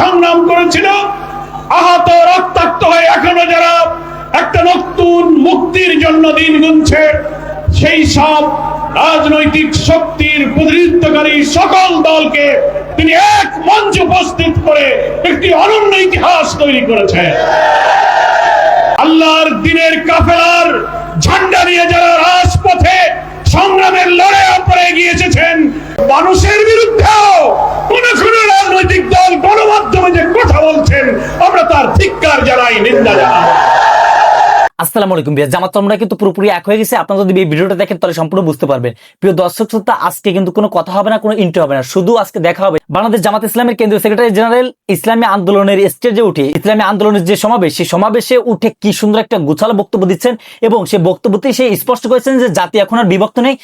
সংগ্রাম করেছিল, আহত রক্তাক্ত হয়ে এখনও যারা একটা নতুন মুক্তির জন্য দিন গুনছে, সেই সব রাজনৈতিক শক্তির প্রতিনিধিত্বকারী সকল দলকে তিনি এক মঞ্চে উপস্থিত করে একটি অনন্য ইতিহাস তৈরি করেছেন আল্লাহর দিনের কাফেলার ঝান্ডা নিয়ে যারা রাজপথে সংগ্রামের লড়াই পরে গিয়েছেন, মানুষের বিরুদ্ধেও কোন রাজনৈতিক দল বলছেন, আমরা তার ধিক্কার জানাই, নিন্দা জানাই। আসসালামু আলাইকুম বিয়া জামাত আমরা কিন্তু পুরোপুরি এক হয়ে গেছে। আপনারা যদি এই ভিডিওটা দেখেন, তাহলে সম্পূর্ণ বুঝতে পারবেন। প্রিয় দর্শক শ্রোতা, আজকে কিন্তু কোনো কথা হবে না, কোনো ইন্টারভিউ হবে না, শুধু আজকে দেখা হবে বাংলাদেশ জামাত ইসলামের কেন্দ্রীয় সেক্রেটারি জেনারেল ইসলামী আন্দোলনের স্টেজে উঠে। ইসলামী আন্দোলনের যে সমাবেশ, সেই সমাবেশে উঠে কি সুন্দর একটা গুছালো বক্তব্য দিচ্ছেন এবং সেই বক্তব্যতে সে স্পষ্ট করেছেন যে জাতি এখন আর বিভক্ত নেই।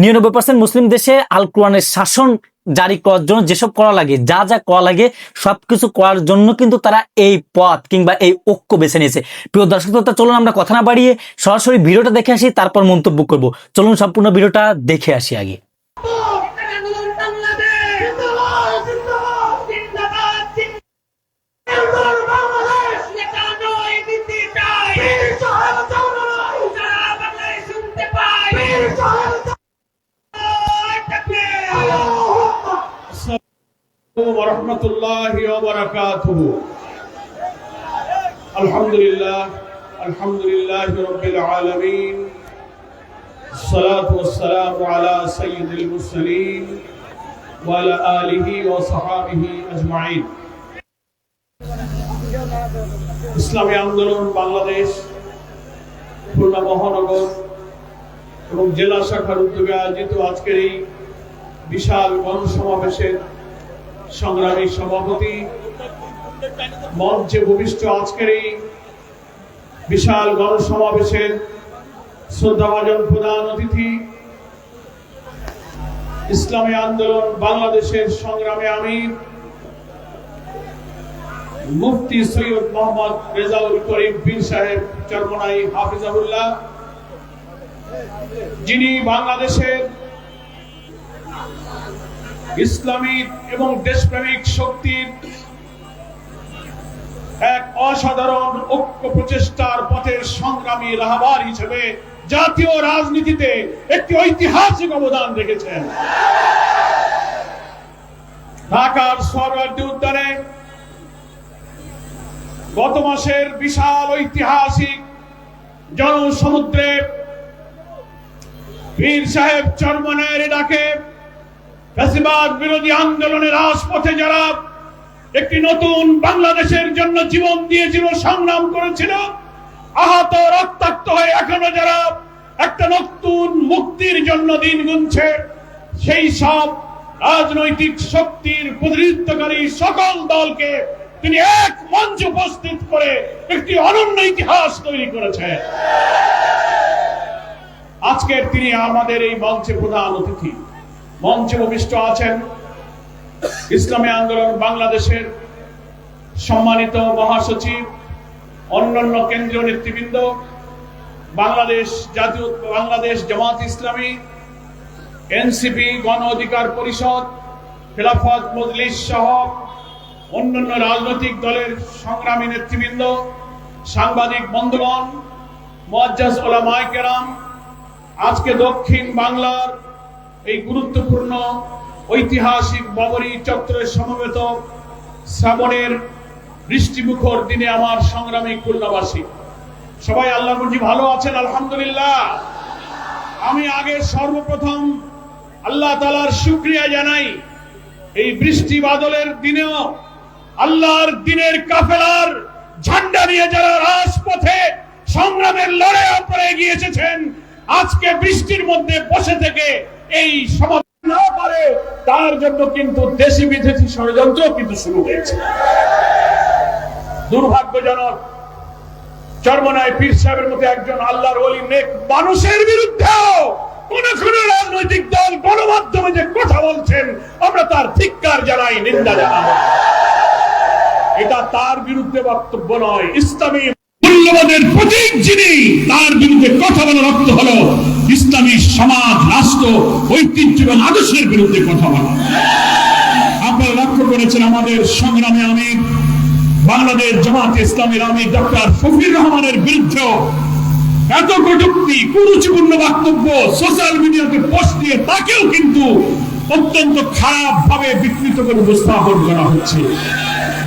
নিরানব্বই পার্সেন্ট মুসলিম দেশে আল কোরআনের শাসন জারি করার জন্য যেসব করা লাগে, যা যা করা লাগে, সবকিছু করার জন্য কিন্তু তারা এই পথ কিংবা এই ঐক্য বেছে নিয়েছে। প্রিয় দর্শক, তো চলুন আমরা কথা না বাড়িয়ে সরাসরি ভিডিওটা দেখে আসি, তারপর মন্তব্য করব। চলুন সম্পূর্ণ ভিডিওটা দেখে আসি আগে। وبركاته الحمد لله الحمد لله رب العالمين الصلاة والسلام على سيد المرسلين وعلى آله وصحابه أجمعين ইসলামী আন্দোলন বাংলাদেশ খুলনা মহানগর এবং জেলা শাখার উদ্যোগে আয়োজিত আজকের এই বিশাল গণসমাবেশের সংগ্রামী সভাপতি মঞ্চে ভূমিষ্ঠ আজকের এই বিশাল গণসমাবেশের শ্রদ্ধাভাজন প্রধান অতিথি, ইসলামী আন্দোলন, বাংলাদেশের সংগ্রামে আমির, মুফতি সৈয়দ মোহাম্মদ রেজাউল করিম বীর সাহেব চরমনাই হাফিজাহুল্লাহ, যিনি বাংলাদেশের ইসলামী এবং দেশপ্রেমিক শক্তির এক অসাধারণ ঐক্য প্রচেষ্টার পথের সংগ্রামী রাহবার হিসেবে জাতীয় রাজনীতিতে একটি ঐতিহাসিক অবদান রেখেছেন। ঢাকার সরওয়ার্দী উদ্যানে গত মাসের বিশাল ঐতিহাসিক জনসমুদ্রে পীর সাহেব চরমনের ডাকে বিরোধী আন্দোলনের রাজপথে যারা একটি নতুন বাংলাদেশের জন্য জীবন দিয়েছিল, সংগ্রাম করেছিল। আহত, রক্তাক্ত হয়ে এখনও যারা একটা নতুন মুক্তির জন্য দিন গুনছে, সেই সব রাজনৈতিক শক্তির প্রতিনিধিত্বকারী সকল দলকে তিনি এক মঞ্চ উপস্থিত করে একটি অনন্য ইতিহাস তৈরি করেছেন। আজকের তিনি আমাদের এই মঞ্চে প্রধান অতিথি। মঞ্চে ভূমিষ্ঠ আছেন ইসলামী আন্দোলন বাংলাদেশের সম্মানিত মহাসচিব, অন্যান্য কেন্দ্রীয় নেতৃবৃন্দ, বাংলাদেশ জাতীয়, বাংলাদেশ জামাত ইসলামী, এনসিপি গণ অধিকার পরিষদ, খেলাফত মজলিস সহ অন্যান্য রাজনৈতিক দলের সংগ্রামী নেতৃবৃন্দ, সাংবাদিক বন্ধুগণ, মোয়াজ্জাজ ওলামায়ে কেরাম, আজকে দক্ষিণ বাংলার এই গুরুত্বপূর্ণ ঐতিহাসিক বাবরি চত্বরে সমবেত শ্রাবণের বৃষ্টিমুখর দিনে আমার সংগ্রামী খুলনাবাসী। সবাই আল্লাহ মুজি ভালো আছেন, আলহামদুলিল্লাহ। আমি আগে সর্বপ্রথম আল্লাহ তালার শুক্রিয়া জানাই। এই বৃষ্টি বাদলের দিনেও আল্লাহর দিনের কাফেলার ঝান্ডা নিয়ে যারা রাজপথে সংগ্রামের লড়াই পরে গিয়েছেন, আজকে বৃষ্টির মধ্যে বসে থেকে এই সমাজ না পারে তার জন্য কিন্তু দেশি বিদেশি ষড়যন্ত্র কিন্তু শুরু হয়েছে। দুর্ভাগ্যজনক, চর্মনায় পীর সাহেবের মতো একজন আল্লাহর ওলি নেক মানুষের বিরুদ্ধেও কোন কোন রাজনৈতিক দল গণমাধ্যমে যে কথা বলছেন, আমরা তার ধিক্কার জানাই, নিন্দা জানাব এটা তার বিরুদ্ধে বক্তব্য নয়, ইসলামী মূল্যবোধের প্রতীক যিনি, তার বিরুদ্ধে কথা বলার অর্থ হলো ইসলামী সমাজ, রাষ্ট্র, ঐতিহ্য এবং আদর্শের বিরুদ্ধে কথা বলা। আপনারা লক্ষ্য করেছেন আমাদের সংগ্রামে আমির বাংলাদেশ জামাত ইসলামের আমির ডক্টর শফির রহমানের বিরুদ্ধে এত কটুক্তি, কুরুচিপূর্ণ বক্তব্য সোশ্যাল মিডিয়াতে পোস্ট দিয়ে তাকেও কিন্তু অত্যন্ত খারাপ ভাবে বিকৃত করে উপস্থাপন করা হচ্ছে।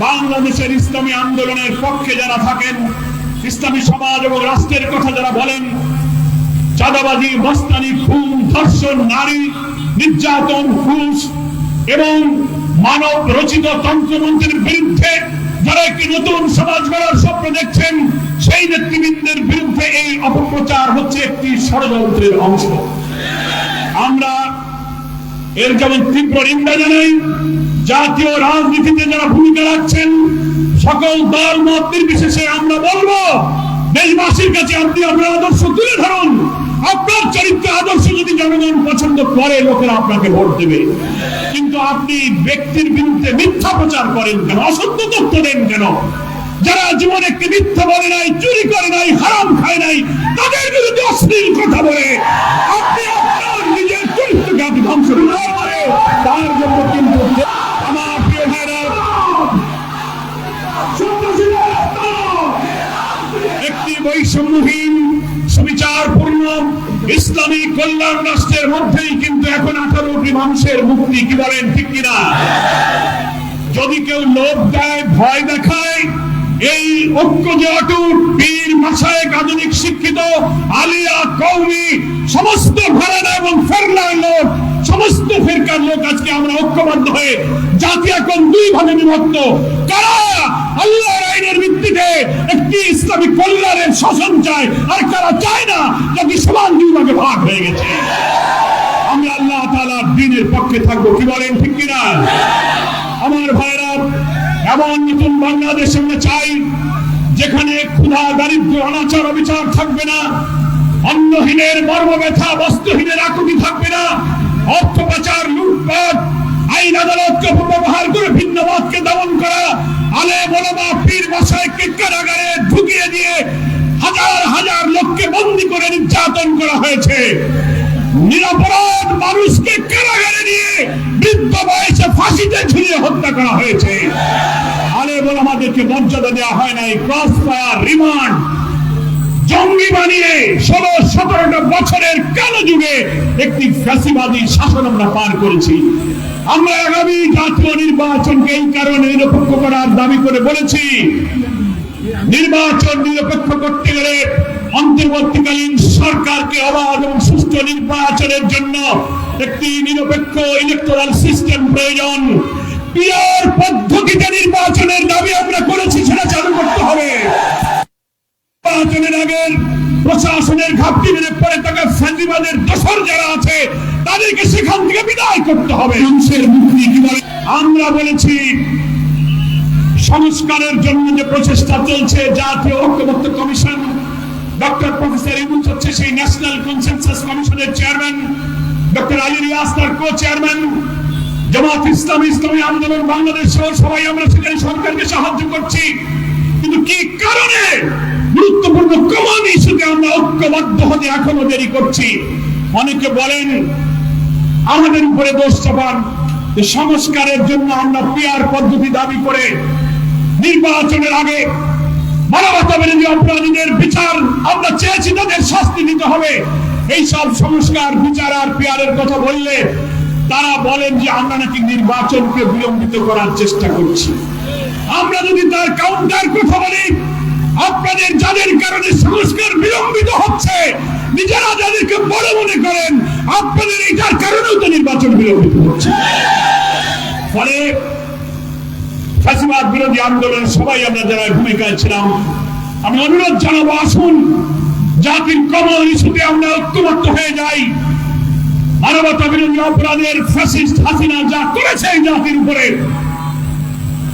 বাংলাদেশের ইসলামী আন্দোলনের পক্ষে যারা থাকেন ইসলামী সমাজ এবং রাষ্ট্রের কথা যারা বলেন, চাঁদাবাজি মস্তানি খুন, ধর্ষণ, নারী, নির্যাতন, ঘুষ এবং মানব রচিত তন্ত্রমন্ত্রের বিরুদ্ধে যারা একটি নতুন সমাজ গড়ার স্বপ্ন দেখছেন, সেই নেতৃবৃন্দের বিরুদ্ধে এই অপপ্রচার হচ্ছে একটি ষড়যন্ত্রের অংশ। আমরা এর যেমন তীব্র নিন্দা জানাই, জাতীয় রাজনীতিতে যারা ভূমিকা রাখছেন সকল দল মত নির্বিশেষে আমরা বলব, দেশবাসীর কাছে আপনি আপনার আদর্শ তুলে ধরুন। আপনার চরিত্র আদর্শ যদি জনগণ পছন্দ করে, লোকেরা আপনাকে ভোট দেবে। কিন্তু আপনি ব্যক্তির বিরুদ্ধে মিথ্যা প্রচার করেন কেন? অসত্য তথ্য দেন কেন? যারা জীবনে একটি মিথ্যা বলে নাই, চুরি করে নাই, হারাম খায় নাই, তাদের বিরুদ্ধে অশ্লীল কথা বলে। আপনি আপনার নিজের চরিত্রকে আপনি ধ্বংস তার জন্য কিন্তু ইসলামী কল্যাণ রাষ্ট্রের মধ্যেই কিন্তু এখন আঠারোটি মানুষের মুক্তি, কি বলেন, ঠিক কিনা? যদি কেউ লোভ দেয়, ভয় দেখায়, এই ঐক্য যে অটুট, বীর মাসায়েক আধুনিক শিক্ষিত, আলিয়া কৌমি সমস্ত ঘরানা এবং ফেরলার লোক, সমস্ত ফেরকার লোক আজকে আমরা ঐক্যবদ্ধ হয়ে জাতি এখন দুই ভাগে বিভক্ত। কারা? আইনের ভিত্তিতে একটি ইসলামী কল্যাণের শাসন চায়, আর কারা চায় না জাতি সমান দুই ভাগে ভাগ হয়ে গেছে। আমরা আল্লাহ তাআলার দিনের পক্ষে থাকব, কি বলেন, ঠিক কিনা? আমার ভাইরা, এমন নতুন বাংলাদেশ আমরা চাই, যেখানে ক্ষুধা, দারিদ্র, অনাচার, অবিচার থাকবে না, অন্নহীনের মর্ম ব্যথা বস্ত্রহীনের আকুতি থাকবে না, অর্থ পাচার, লুটপাট আইন আদালতকে অপব্যবহার করে ভিন্নবাদকে দমন করা, আলে বলমা পীর মশাইকে কারাগারে ঢুকিয়ে দিয়ে হাজার হাজার লোককে বন্দী করে নির্যাতন করা হয়েছে। নিরাপরাধ মানুষকে বয়সে ফাঁসিতে হত্যা করা হয়েছে। দেওয়া হয় নাই রিমান্ড, জঙ্গি ষোলো কালো একটি ফ্যাসিবাদী শাসন আমরা পার করেছি। আমরা আগামী জাতীয় নির্বাচনকে এই কারণে নিরপেক্ষ করার দাবি করে বলেছি। নির্বাচন নিরপেক্ষ করতে গেলে অন্তর্বর্তীকালীন সরকারকে অবাধ এবং সুষ্ঠু নির্বাচনের জন্য একটি নিরপেক্ষ ইলেকটোরাল সিস্টেম প্রয়োজন। পদ্ধতিতে প্রশাসনের ঘাপটি মেরে পরে তাকে ফ্যান্ডিবাদের দোসর যারা আছে, তাদেরকে সেখান থেকে বিদায় করতে হবে। মানুষের মুক্তি কি বলে? আমরা বলেছি, সংস্কারের জন্য যে প্রচেষ্টা চলছে, জাতীয় ঐক্যমত্য কমিশন, ডক্টর প্রফেসর ইউনুস হচ্ছে সেই ন্যাশনাল কনসেনসাস কমিশনের চেয়ারম্যান, ডক্টর আলী রিয়াজ তার কো চেয়ারম্যান জামাত ইসলাম ইসলামী আন্দোলন বাংলাদেশ সহ সবাই আমরা সেখানে সরকারকে সাহায্য করছি। কিন্তু কি কারণে গুরুত্বপূর্ণ কমন ইস্যুতে আমরা ঐক্যবদ্ধ হতে এখনও দেরি করছি। অনেকে বলেন, আমাদের উপরে দোষ চাপান। সংস্কারের জন্য আমরা পিয়ার পদ্ধতি দাবি করে নির্বাচনের আগে অপরাধীদের বিচার আমরা চেয়েছি, তাদের শাস্তি দিতে হবে। এই সব সংস্কার, বিচার আর পিয়ারের কথা বললে তারা বলেন যে আমরা নাকি নির্বাচনকে বিলম্বিত করার চেষ্টা করছি। আমরা যদি তার কাউন্টার কথা বলি আপনাদের যাদের কারণে সংস্কার বিলম্বিত হচ্ছে, নিজেরা যাদেরকে বড় মনে করেন, আপনাদের এইটার কারণেও তো নির্বাচন বিলম্বিত হচ্ছে। ফলে ফাঁসিবাদ বিরোধী আন্দোলন সবাই আমরা যারা ভূমিকায় ছিলাম, আমি অনুরোধ জানাব, আসুন। জাতির কমন ইস্যুতে আমরা ঐক্যবদ্ধ হয়ে যাই। মানবতা বিরোধী অপরাধের ফ্যাসিস্ট হাসিনা যা করেছে জাতির উপরে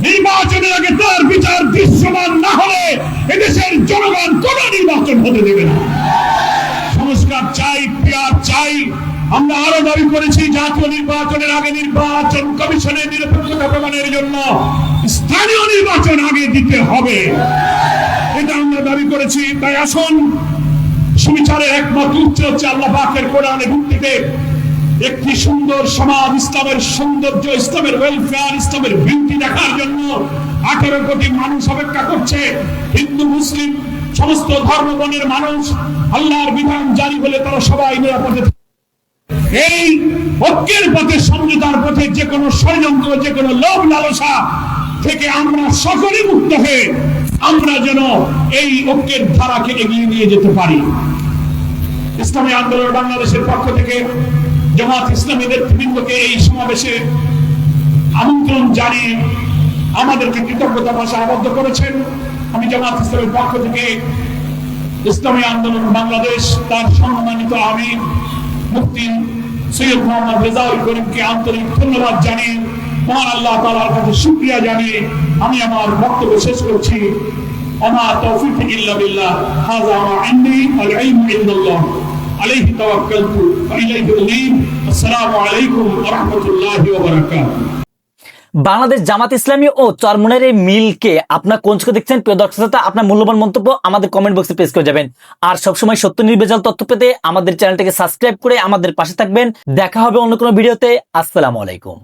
নির্বাচনের আগে তার বিচার দৃশ্যমান না হলে এদেশের জনগণ কোন নির্বাচন হতে দেবে না। সংস্কার চাই, পিয়ার চাই। আমরা আরও দাবি করেছি জাতীয় নির্বাচনের আগে নির্বাচন কমিশনের নিরপেক্ষতা প্রমাণের জন্য স্থানীয় নির্বাচন আগে দিতে হবে। এটা আমরা দাবি করেছি। তাই আসুন, সুবিচারের একমাত্র উচ্চ হচ্ছে আল্লাহ পাকের কোরআনের ভিত্তিতে একটি সুন্দর সমাজ ইসলামের সৌন্দর্য, ইসলামের ওয়েলফেয়ার ইসলামের বিউটি দেখার জন্য আঠারো কোটি মানুষ অপেক্ষা করছে। হিন্দু, মুসলিম, সমস্ত ধর্মবর্ণের মানুষ আল্লাহর বিধান জারি হলে তারা সবাই নিরাপদে এই ঐক্যের পথে, সমঝোতার পথে যে কোনো ষড়যন্ত্র, যে কোনো লোভ লালসা থেকে আমরা সকলে মুক্ত হয়ে আমরা যেন এই ঐক্যের ধারাকে এগিয়ে নিয়ে যেতে পারি। ইসলামী আন্দোলন বাংলাদেশের পক্ষ থেকে জামাত ইসলামীদের বিভিন্নকে এই সমাবেশে আমন্ত্রণ জানিয়ে আমাদেরকে কৃতজ্ঞতা ভাষা আবদ্ধ করেছেন। আমি জামাত ইসলামের পক্ষ থেকে ইসলামী আন্দোলন বাংলাদেশ, তার সম্মানিত আমি মুক্তি সৈয়দ মোহাম্মদ রেজাউল করিমকে আন্তরিক ধন্যবাদ জানিয়ে, মহান আল্লাহ তালার কাছে শুক্রিয়া জানিয়ে আমি আমার বক্তব্য শেষ করছি। আমার তৌফিক ইল্লা বিল্লাহ। হাজা আমার ইন্দি আল ইলম ইল্লাল্লাহ। عليه توكلت وإليه أنيب السلام عليكم ورحمة الله وبركاته বাংলাদেশ জামাত ইসলামী ও চরমনের এই মিলকে আপনার কোন চোখে দেখছেন প্রিয় দর্শক শ্রোতা, আপনার মূল্যবান মন্তব্য আমাদের কমেন্ট বক্সে পেশ করে যাবেন আর সবসময় সত্য নির্ভেজাল তথ্য পেতে আমাদের চ্যানেলটাকে সাবস্ক্রাইব করে আমাদের পাশে থাকবেন দেখা হবে অন্য কোনো ভিডিওতে আসসালামু আলাইকুম